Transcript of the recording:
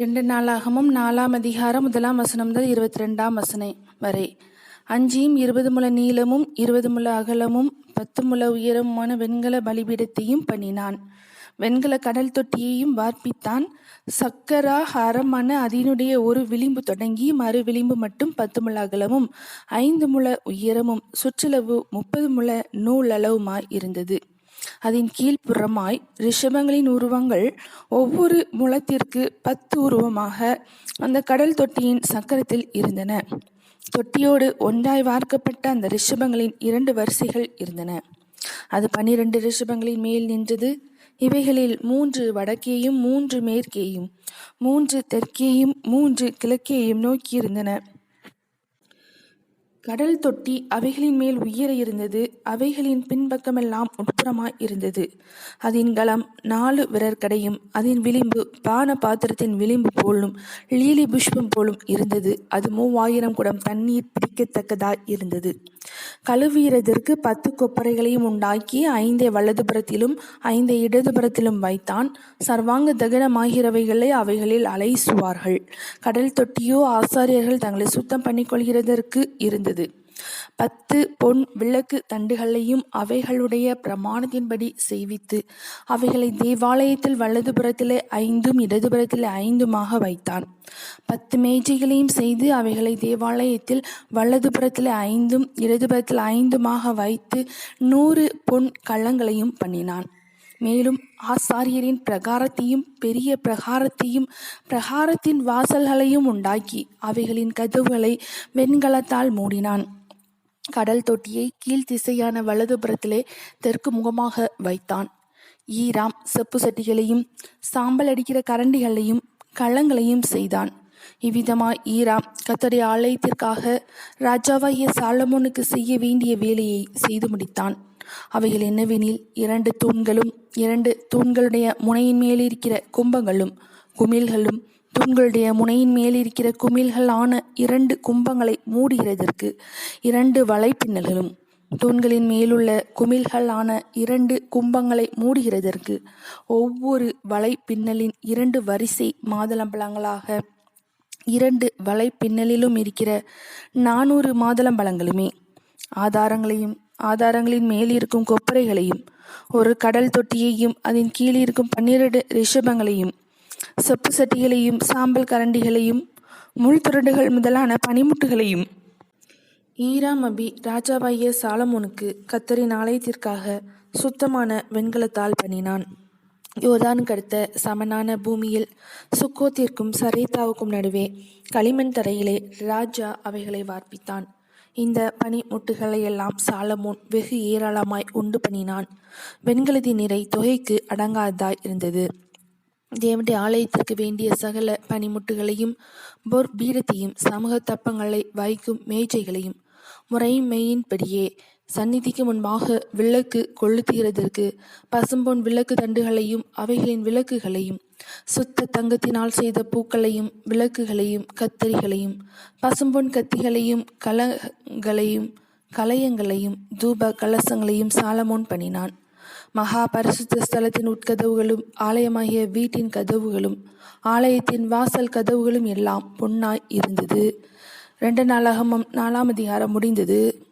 இரண்டு நாளாகமும் நாலாம் அதிகாரம் முதலாம் வசனம் முதல் இருபத்தி ரெண்டாம் வசனை வரை. அஞ்சியும் இருபது முழ நீளமும் இருபது முழ அகலமும் பத்து முழ உயரமுமான வெண்கல பலிபீடத்தையும் பண்ணினான். வெண்கல கடல் தொட்டியையும் வார்ப்பித்தான் சக்கரா ஹரமான அதனுடைய ஒரு விளிம்பு தொடங்கி மறு விளிம்பு மட்டும் பத்து முழ அகலமும் ஐந்து முழ உயரமும் சுற்றளவு முப்பது முழ நூலளவுமாய் இருந்தது. அதன் கீழ்ப்புறமாய் ரிஷபங்களின் உருவங்கள் ஒவ்வொரு முளத்திற்கு பத்து உருவமாக அந்த கடல் தொட்டியின் சக்கரத்தில் இருந்தன. தொட்டியோடு ஒன்றாய் வார்க்கப்பட்ட அந்த ரிஷபங்களின் இரண்டு வரிசைகள் இருந்தன. அது பனிரெண்டு ரிஷபங்களின் மேல் நின்றது. இவைகளில் மூன்று வடக்கேயும் மூன்று மேற்கேயும் மூன்று தெற்கேயும் மூன்று கிழக்கேயும் நோக்கியிருந்தன. கடல் தொட்டி அவைகளின் மேல் உயர இருந்தது. அவைகளின் பின்பக்கமெல்லாம் உட்புறமாய் இருந்தது. அதன் கலம் நாலு விரற்கடையும் அதன் விளிம்பு பான பாத்திரத்தின் விளிம்பு போலும் லீலி புஷ்பம் போலும் இருந்தது. அது மூவாயிரம் குடம் தண்ணீர் பிடிக்கத்தக்கதாய் இருந்தது. கழுவீரதற்கு பத்து கொப்பரைகளையும் உண்டாக்கி ஐந்தை வலதுபுறத்திலும் ஐந்தை இடதுபுறத்திலும் வைத்தான். சர்வாங்க தகனமாகிறவைகளை அவைகளில் அலைசுவார்கள். கடல் தொட்டியோ ஆசாரியர்கள் தங்களை சுத்தம் பண்ணிக்கொள்கிறதற்கு இருந்தது. பத்து பொன் விளக்கு தண்டுகளையும் அவைகளுடைய பிரமாணத்தின்படி செய்வித்து அவைகளை தேவாலயத்தில் வலதுபுறத்திலே ஐந்தும் இடதுபுறத்திலே ஐந்துமாக வைத்தான். பத்து மேஜைகளையும் செய்து அவைகளை தேவாலயத்தில் வலதுபுறத்திலே ஐந்தும் இடதுபுறத்தில் ஐந்துமாக வைத்து நூறு பொன் கள்ளங்களையும் பண்ணினான். மேலும் ஆசாரியரின் பிரகாரத்தையும் பெரிய பிரகாரத்தையும் பிரகாரத்தின் வாசல்களையும் உண்டாக்கி அவைகளின் கதவுகளை வெண்கலத்தால் மூடினான். கடல் தொட்டியை கீழ்த்திசையான வலதுபுறத்திலே தெற்கு முகமாக வைத்தான். ஈராம் செப்பு சட்டிகளையும் சாம்பல் அடிக்கிற கரண்டிகளையும் கள்ளங்களையும் செய்தான். இவ்விதமாய் ஈராம் கத்தடைய ஆலயத்திற்காக ராஜாவாகிய சாலமோனுக்கு செய்ய வேண்டிய வேலையை செய்து முடித்தான். அவைகள் என்னவெனில் இரண்டு தூண்களும் இரண்டு தூண்களுடைய முனையின் மேலிருக்கிற கும்பங்களும் குமிழ்களும் தூண்களுடைய முனையின் மேல் இருக்கிற இரண்டு கும்பங்களை மூடுகிறதற்கு இரண்டு வலைப்பின்னல்களும் தூண்களின் மேலுள்ள குமிழ்களான இரண்டு கும்பங்களை மூடுகிறதற்கு ஒவ்வொரு வலை பின்னலின் இரண்டு வரிசை மாதுளம்பழங்களாக இரண்டு வலை பின்னலிலும் இருக்கிற நானூறு மாதுளம்பழங்களுமே ஆதாரங்களையும் ஆதாரங்களின் மேல் இருக்கும் கொப்பரைகளையும் ஒரு கடல் தொட்டியையும் அதன் கீழே இருக்கும் பன்னிரண்டு ரிஷபங்களையும் செப்பு சட்டிகளையும் சாம்பல் கரண்டிகளையும் முள் துரண்டுகள் முதலான பனிமுட்டுகளையும். ஈராம் அபி ராஜாவாகிய சாலமோனுக்கு கத்தரின் ஆலயத்திற்காக சுத்தமான வெண்கலத்தால் பண்ணினான் யோர்தானுக்கு அடுத்த சமனான பூமியில் சுக்கோத்திற்கும் சரேத்தாவுக்கும் நடுவே களிமண் தரையிலே ராஜா அவைகளை வார்ப்பித்தான். இந்த பனிமுட்டுகளை எல்லாம் சாலமோன் வெகு ஏராளமாய் உண்டு பண்ணினான். வெண்கலதி நிறை தொகைக்கு அடங்காததாய் இருந்தது. தேவனுடைய ஆலயத்திற்கு வேண்டிய சகல பனிமுட்டுகளையும் பொற் பீடத்தையும் சமூக தப்பங்களை வைக்கும் மேஜைகளையும் முறைமையின்படியே சந்நிதிக்கு முன்பாக விளக்கு கொளுத்துகிறதற்கு பசும்பொன் விளக்கு தண்டுகளையும் அவைகளின் விளக்குகளையும் சுத்த தங்கத்தினால் செய்த பூக்களையும் விளக்குகளையும் கத்தரிகளையும் பசும்பொன் கத்திகளையும் கலங்களையும் கலயங்களையும் தூப கலசங்களையும் சாலமோன் பண்ணினான். மகா பரிசுத்த ஸ்தலத்தின் உட்கதவுகளும் ஆலயமாகிய வீட்டின் கதவுகளும் ஆலயத்தின் வாசல் கதவுகளும் எல்லாம் பொன்னாய் இருந்தது. ரெண்டு நாளாகமும் நாலாம் அதிகாரம் முடிந்தது.